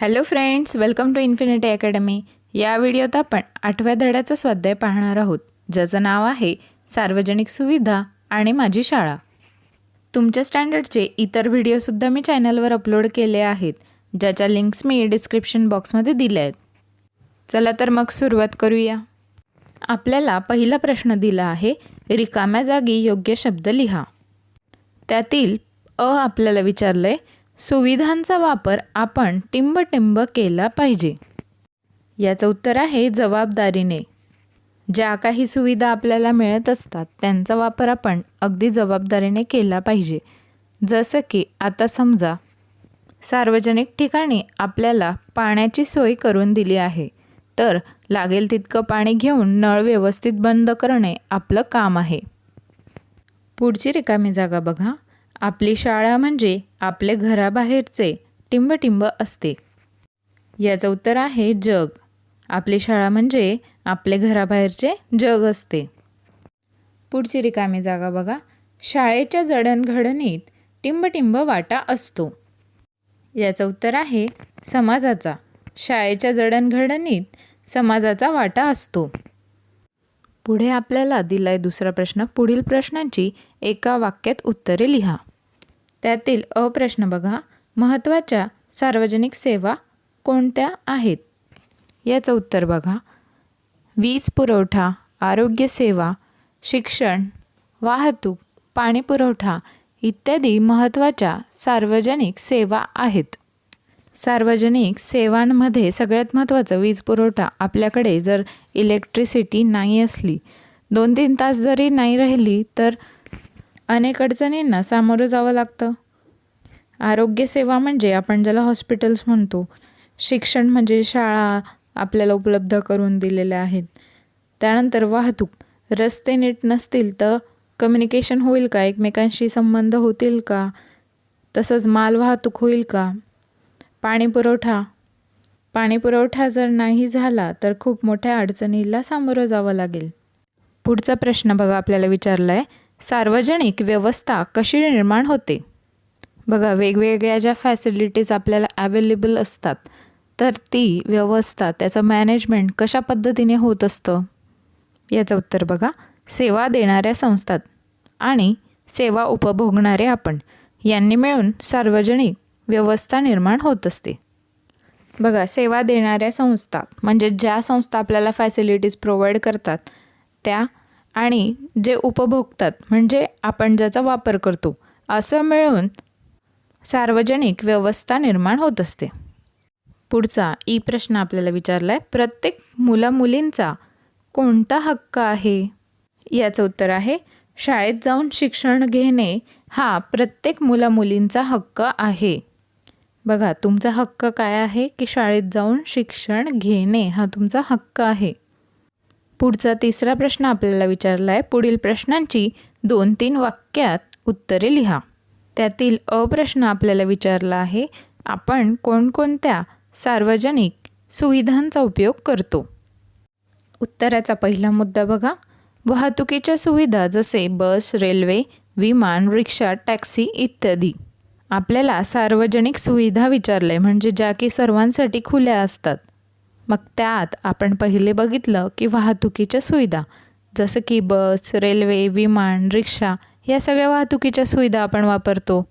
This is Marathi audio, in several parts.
Hello friends welcome to Infinity academy या व्हिडिओत आपण आठव्या धड्याचा स्वाध्याय पाहणार आहोत. ज्याचं नाव आहे सार्वजनिक सुविधा आणि माझी शाळा. तुमच्या स्टँडर्डचे इतर व्हिडिओसुद्धा मी चॅनलवर अपलोड केले आहेत ज्याच्या लिंक्स मी डिस्क्रिप्शन बॉक्समध्ये दिल्या आहेत. चला तर मग सुरुवात करूया. आपल्याला पहिला प्रश्न दिला आहे रिकाम्या जागी योग्य शब्द लिहा. त्यातील अ आपल्याला विचारलं आहे सुविधांचा वापर आपण टिंबटिंब केला पाहिजे. याचं उत्तर आहे जबाबदारीने. ज्या काही सुविधा आपल्याला मिळत असतात त्यांचा वापर आपण अगदी जबाबदारीने केला पाहिजे. जसं की आता समजा सार्वजनिक ठिकाणी आपल्याला पाण्याची सोय करून दिली आहे तर लागेल तितकं पाणी घेऊन नळ व्यवस्थित बंद करणे आपलं काम आहे. पुढची रिकामी जागा बघा. आपली शाळा म्हणजे आपले घराबाहेरचे टिंबटिंब असते. याचं उत्तर आहे जग. आपली शाळा म्हणजे आपले घराबाहेरचे जग असते. पुढची रिकामी जागा बघा. शाळेच्या जडणघडणीत टिंबटिंब वाटा असतो. याचं उत्तर आहे समाजाचा. शाळेच्या जडणघडणीत समाजाचा वाटा असतो. पुढे आपल्याला दिलाय दुसरा प्रश्न. पुढील प्रश्नांची एका वाक्यात उत्तरे लिहा. त्यातील अप्रश्न बघा. महत्त्वाच्या सार्वजनिक सेवा कोणत्या आहेत? याचं उत्तर बघा. वीज पुरवठा आरोग्यसेवा शिक्षण वाहतूक पाणी पुरवठा इत्यादी महत्त्वाच्या सार्वजनिक सेवा आहेत. सार्वजनिक सेवांमध्ये सगळ्यात महत्त्वाचं वीज पुरवठा आपल्याकडे जर इलेक्ट्रिसिटी नाही असली दोन तीन तास जरी नाही राहिली तर अनेक अडचणींना सामोरं जावं लागतं. आरोग्यसेवा म्हणजे आपण ज्याला हॉस्पिटल्स म्हणतो शिक्षण म्हणजे शाळा आपल्याला उपलब्ध करून दिलेल्या आहेत. त्यानंतर वाहतूक रस्ते नीट नसतील तर कम्युनिकेशन होईल का? एकमेकांशी संबंध होतील का? तसंच माल वाहतूक होईल का? पाणी पुरवठा पाणी पुरवठा जर नाही झाला तर खूप मोठ्या अडचणीला सामोरं जावं लागेल. पुढचा प्रश्न बघा आपल्याला विचारला आहे सार्वजनिक व्यवस्था कशी निर्माण होते? बघा वेगवेगळ्या ज्या फॅसिलिटीज आपल्याला अवेलेबल असतात तर ती व्यवस्था त्याचं मॅनेजमेंट कशा पद्धतीने होत असतं? याचं उत्तर बघा. सेवा देणाऱ्या संस्थात आणि सेवा उपभोगणारे आपण यांनी मिळून सार्वजनिक व्यवस्था निर्माण होत असते. बघा सेवा देणाऱ्या संस्था म्हणजे ज्या संस्था आपल्याला फॅसिलिटीज प्रोव्हाइड करतात त्या आणि जे उपभोगतात म्हणजे आपण ज्याचा वापर करतो असं मिळून सार्वजनिक व्यवस्था निर्माण होत असते. पुढचा ई प्रश्न आपल्याला विचारला आहे प्रत्येक मुलामुलींचा कोणता हक्क आहे? याचं उत्तर आहे शाळेत जाऊन शिक्षण घेणे हा प्रत्येक मुलामुलींचा हक्क आहे. बघा तुमचा हक्क काय आहे की शाळेत जाऊन शिक्षण घेणे हा तुमचा हक्क आहे. पुढचा तिसरा प्रश्न आपल्याला विचारला आहे पुढील प्रश्नांची दोन तीन वाक्यात उत्तरे लिहा. त्यातील अ प्रश्न आपल्याला विचारला आहे. आपण कोणकोणत्या सार्वजनिक सुविधांचा उपयोग करतो? उत्तराचा पहिला मुद्दा बघा. वाहतुकीच्या सुविधा जसे बस रेल्वे विमान रिक्षा टॅक्सी इत्यादी. आपल्याला सार्वजनिक सुविधा विचारले म्हणजे ज्या की सर्वांसाठी खुल्या असतात. मग त्यात आपण पहिले बघितलं की वाहतुकीच्या सुविधा जसं की बस रेल्वे विमान रिक्षा या सगळ्या वाहतुकीच्या सुविधा आपण वापरतो.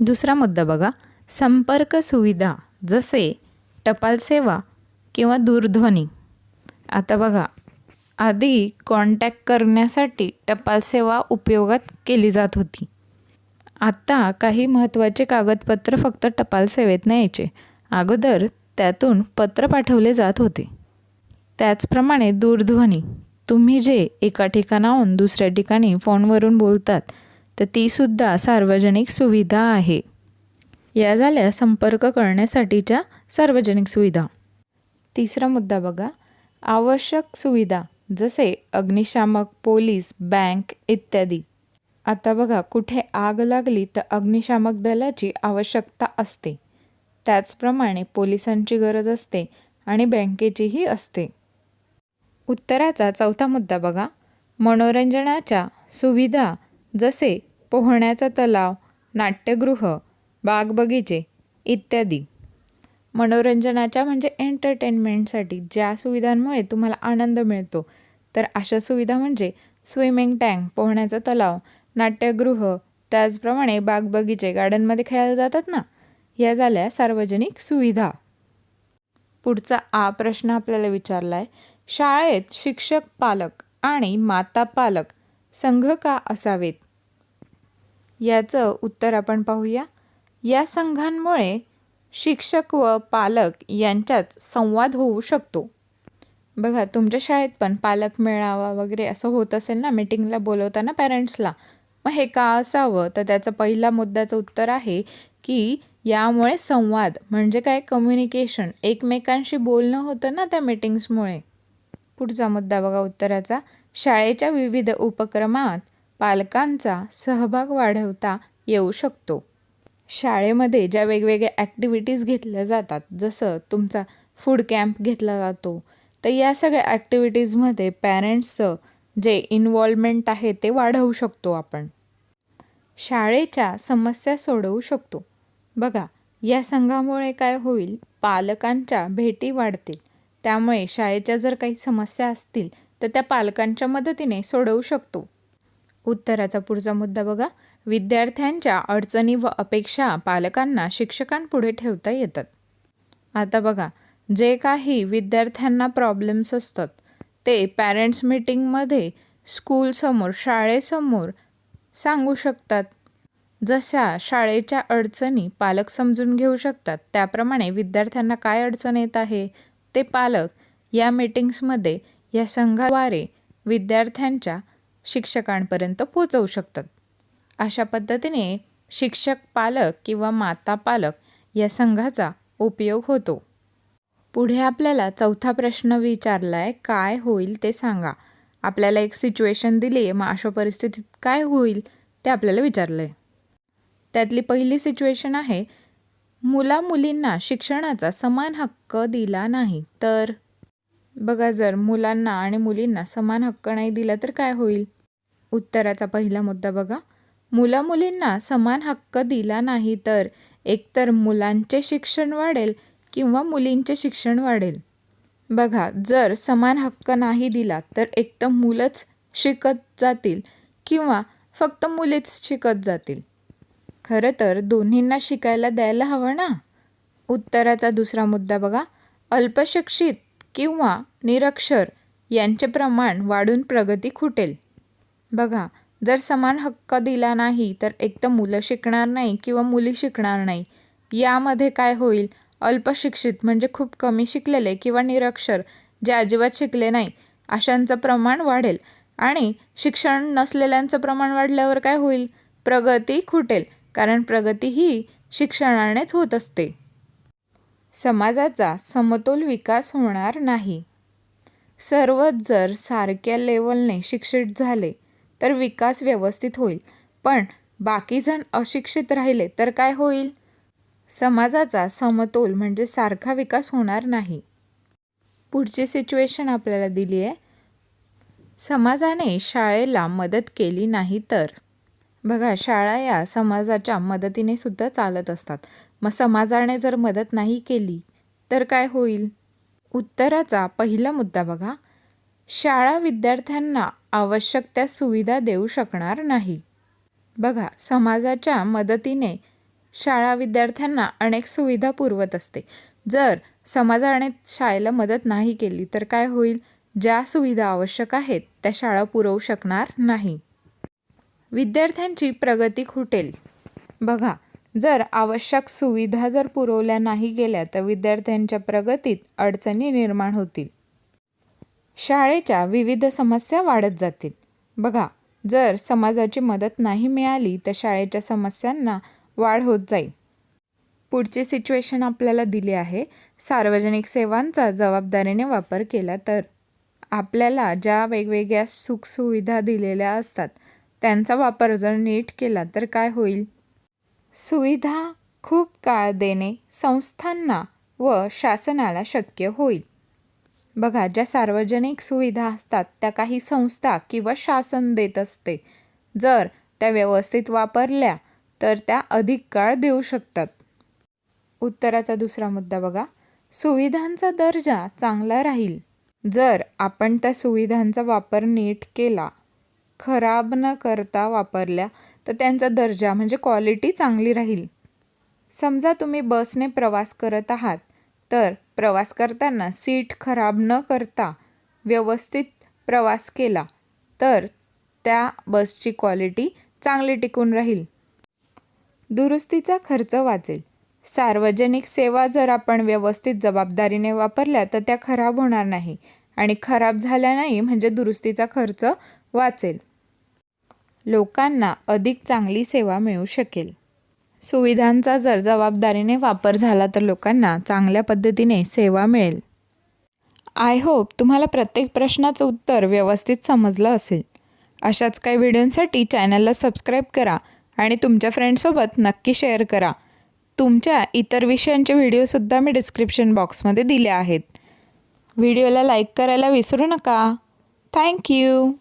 दुसरा मुद्दा बघा संपर्क सुविधा जसे टपाल सेवा किंवा दूरध्वनी. आता बघा आधी कॉन्टॅक्ट करण्यासाठी टपाल सेवा उपयोगात केली जात होती. आत्ता काही महत्त्वाचे कागदपत्र फक्त टपाल सेवेत न्यायचे अगोदर त्यातून पत्र पाठवले जात होते. त्याचप्रमाणे दूरध्वनी तुम्ही जे एका ठिकाणाहून दुसऱ्या ठिकाणी फोनवरून बोलतात तर तीसुद्धा सार्वजनिक सुविधा आहे. या झाल्या संपर्क करण्यासाठीच्या सार्वजनिक सुविधा. तिसरा मुद्दा बघा. आवश्यक सुविधा जसे अग्निशामक पोलीस बँक इत्यादी. आता बघा कुठे आग लागली तर अग्निशामक दलाची आवश्यकता असते. त्याचप्रमाणे पोलिसांची गरज असते आणि बँकेचीही असते. उत्तराचा चौथा मुद्दा बघा. मनोरंजनाच्या सुविधा जसे पोहण्याचा तलाव नाट्यगृह बागबगीचे इत्यादी. मनोरंजनाच्या म्हणजे एंटरटेनमेंटसाठी ज्या सुविधांमुळे तुम्हाला आनंद मिळतो तर अशा सुविधा म्हणजे स्विमिंग टँक पोहण्याचा तलाव नाट्यगृह त्याचप्रमाणे बागबगीचे गार्डनमध्ये खेळायला जातात ना? या झाल्या सार्वजनिक सुविधा. पुढचा आ प्रश्न आपल्याला विचारला आहे शाळेत शिक्षक पालक आणि माता पालक संघ का असावेत? याचं उत्तर आपण पाहूया. या संघांमुळे शिक्षक व पालक यांच्यात संवाद होऊ शकतो. बघा तुमच्या शाळेत पण पालक मेळावा वगैरे असं होत असेल ना मीटिंगला बोलवताना पॅरेंट्सला मग हे का असावं? तर त्याचं पहिला मुद्द्याचं उत्तर आहे की यामुळे संवाद म्हणजे काय कम्युनिकेशन एकमेकांशी बोलणं होतं ना त्या मीटिंग्समुळे पुढचा मुद्दा बघा उत्तराचा. शाळेच्या विविध उपक्रमात पालकांचा सहभाग वाढवता येऊ शकतो. शाळेमध्ये ज्या वेगवेगळ्या ॲक्टिव्हिटीज घेतल्या जातात जसं तुमचा फूड कॅम्प घेतला जातो तर या सगळ्या ॲक्टिव्हिटीजमध्ये पॅरेंट्सचं जे इन्व्हॉल्वमेंट आहे ते वाढवू शकतो आपण. शाळेच्या समस्या सोडवू शकतो. बघा या संघामुळे काय होईल? पालकांच्या भेटी वाढतील. त्यामुळे शाळेच्या जर काही समस्या असतील तर त्या पालकांच्या मदतीने सोडवू शकतो. उत्तराचा पुढचा मुद्दा बघा. विद्यार्थ्यांच्या अडचणी व अपेक्षा पालकांना शिक्षकांपुढे ठेवता येतात. आता बघा जे काही विद्यार्थ्यांना प्रॉब्लेम्स असतात ते पॅरेंट्स मीटिंगमध्ये स्कूलसमोर शाळेसमोर सांगू शकतात. जशा शाळेच्या अडचणी पालक समजून घेऊ शकतात त्याप्रमाणे विद्यार्थ्यांना काय अडचण येत आहे? ते पालक या मीटिंग्समध्ये या संघाद्वारे विद्यार्थ्यांच्या शिक्षकांपर्यंत पोचवू शकतात. अशा पद्धतीने शिक्षक पालक किंवा माता पालक या संघाचा उपयोग होतो. पुढे आपल्याला चौथा प्रश्न विचारला आहे काय होईल ते सांगा. आपल्याला एक सिच्युएशन दिली आहे मग अशा परिस्थितीत काय होईल ते आपल्याला विचारलं आहे त्यातली पहिली सिच्युएशन आहे मुला मुलींना शिक्षणाचा समान हक्क दिला नाही. तर बघा जर मुलांना आणि मुलींना समान हक्क नाही दिला तर काय होईल? उत्तराचा पहिला मुद्दा बघा. मुला मुलींना समान हक्क दिला नाही तर एकतर मुलांचे शिक्षण वाढेल किंवा मुलींचे शिक्षण वाढेल. बघा जर समान हक्क नाही दिला तर एक तर मुलंच शिकत जातील किंवा फक्त मुलीच शिकत जातील. खरं तर दोन्हींना शिकायला द्यायला हवं ना? उत्तराचा दुसरा मुद्दा बघा. अल्पशिक्षित किंवा निरक्षर यांचे प्रमाण वाढून प्रगती खुटेल. बघा जर समान हक्क दिला नाही तर एक तर मुलं शिकणार नाही किंवा मुली शिकणार नाही. यामध्ये काय होईल? अल्पशिक्षित म्हणजे खूप कमी शिकलेले किंवा निरक्षर जे अजिबात शिकले नाही अशांचं प्रमाण वाढेल. आणि शिक्षण नसलेल्यांचं प्रमाण वाढल्यावर काय होईल? प्रगती खुटेल. कारण प्रगती ही शिक्षणानेच होत असते. समाजाचा समतोल विकास होणार नाही. सर्वच जर सारख्या लेवलने शिक्षित झाले तर विकास व्यवस्थित होईल. पण बाकीजण अशिक्षित राहिले तर काय होईल? समाजाचा समतोल म्हणजे सारखा विकास होणार नाही. पुढची सिच्युएशन आपल्याला दिली आहे समाजाने शाळेला मदत केली नाही तर. बघा शाळा या समाजाच्या मदतीने सुद्धा चालत असतात. मग समाजाने जर मदत नाही केली तर काय होईल? उत्तराचा पहिला मुद्दा बघा. शाळा विद्यार्थ्यांना आवश्यक त्या सुविधा देऊ शकणार नाही. बघा समाजाच्या मदतीने शाळा विद्यार्थ्यांना अनेक सुविधा पुरवत असते. जर समाजाने शाळेला मदत नाही केली तर काय होईल? ज्या सुविधा आवश्यक आहेत त्या शाळा पुरवू शकणार नाही. विद्यार्थ्यांची प्रगती खुटेल. बघा जर आवश्यक सुविधा जर पुरवल्या नाही गेल्या तर विद्यार्थ्यांच्या प्रगतीत अडचणी निर्माण होतील. शाळेच्या विविध समस्या वाढत जातील. बघा जर समाजाची मदत नाही मिळाली तर शाळेच्या समस्यांना वाढ होत जाईल. पुढची सिच्युएशन आपल्याला दिली आहे. सार्वजनिक सेवांचा जबाबदारीने वापर केला तर. आपल्याला ज्या वेगवेगळ्या सुखसुविधा दिलेल्या असतात त्यांचा वापर जर नीट केला तर काय होईल? सुविधा खूप काळ देणे संस्थांना व शासनाला शक्य होईल. बघा ज्या सार्वजनिक सुविधा असतात त्या काही संस्था किंवा शासन देत असते. जर त्या व्यवस्थित वापरल्या तर त्या अधिक काळ देऊ शकतात. उत्तराचा दुसरा मुद्दा बघा. सुविधांचा दर्जा चांगला राहील. जर आपण त्या सुविधांचा वापर नीट केला खराब न करता वापरल्या तर त्यांचा दर्जा म्हणजे क्वालिटी चांगली राहील. समजा तुम्ही बसने प्रवास करत आहात तर प्रवास करताना सीट खराब न करता व्यवस्थित प्रवास केला तर त्या बसची क्वालिटी चांगली टिकून राहील. दुरुस्तीचा खर्च वाचेल. सार्वजनिक सेवा जर आपण व्यवस्थित जबाबदारीने वापरल्या तर त्या खराब होणार नाही. आणि खराब झाल्या नाही म्हणजे दुरुस्तीचा खर्च वाचेल. लोकांना अधिक चांगली सेवा मिळू शकेल. सुविधांचा जर जबाबदारीने वापर झाला तर लोकांना चांगल्या पद्धतीने सेवा मिळेल. आय होप तुम्हाला प्रत्येक प्रश्नाचं उत्तर व्यवस्थित समजलं असेल. अशाच काही व्हिडिओंसाठी चॅनलला सबस्क्राईब करा आणि तुमच्या फ्रेंडसोबत नक्की शेअर करा. तुमच्या इतर विषयांचे व्हिडिओसुद्धा मी डिस्क्रिप्शन बॉक्समध्ये दिले आहेत. व्हिडिओला लाईक करायला विसरू नका. थँक्यू